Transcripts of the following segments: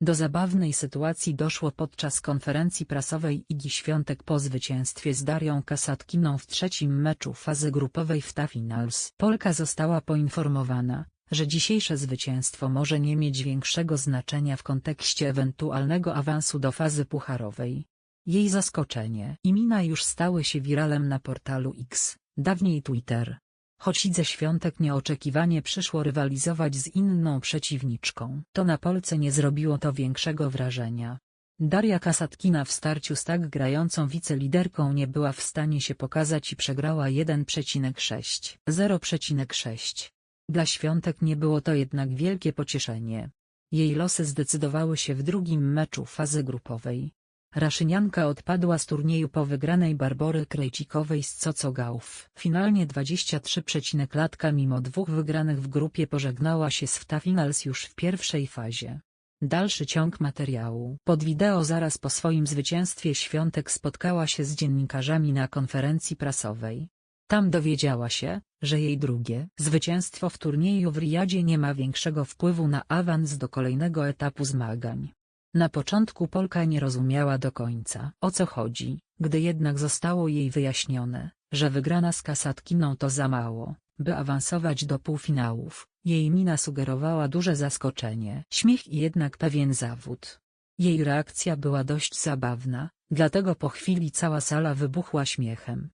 Do zabawnej sytuacji doszło podczas konferencji prasowej Igi Świątek po zwycięstwie z Darią Kasatkiną w trzecim meczu fazy grupowej w Ta Finals. Polka została poinformowana, że dzisiejsze zwycięstwo może nie mieć większego znaczenia w kontekście ewentualnego awansu do fazy pucharowej. Jej zaskoczenie i mina już stały się wiralem na portalu X, dawniej Twitter. Choć Idze Świątek nieoczekiwanie przyszło rywalizować z inną przeciwniczką, to na Polce nie zrobiło to większego wrażenia. Daria Kasatkina w starciu z tak grającą wiceliderką nie była w stanie się pokazać i przegrała 1,6 0,6. Dla Świątek nie było to jednak wielkie pocieszenie. Jej losy zdecydowały się w drugim meczu fazy grupowej. Raszynianka odpadła z turnieju po wygranej Barbory Krejcikowej z Cocogałów. Finalnie 23 latka mimo dwóch wygranych w grupie pożegnała się z FTA Finals już w pierwszej fazie. Dalszy ciąg materiału. Pod wideo zaraz po swoim zwycięstwie Świątek spotkała się z dziennikarzami na konferencji prasowej. Tam dowiedziała się, że jej drugie zwycięstwo w turnieju w Riyadzie nie ma większego wpływu na awans do kolejnego etapu zmagań. Na początku Polka nie rozumiała do końca o co chodzi, gdy jednak zostało jej wyjaśnione, że wygrana z Kasatkiną to za mało, by awansować do półfinałów, jej mina sugerowała duże zaskoczenie. Śmiech i jednak pewien zawód. Jej reakcja była dość zabawna, dlatego po chwili cała sala wybuchła śmiechem.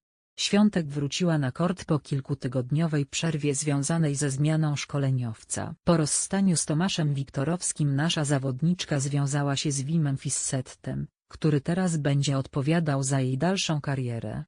Świątek wróciła na kort po kilkutygodniowej przerwie związanej ze zmianą szkoleniowca. Po rozstaniu z Tomaszem Wiktorowskim nasza zawodniczka związała się z Wimem Fissettem, który teraz będzie odpowiadał za jej dalszą karierę.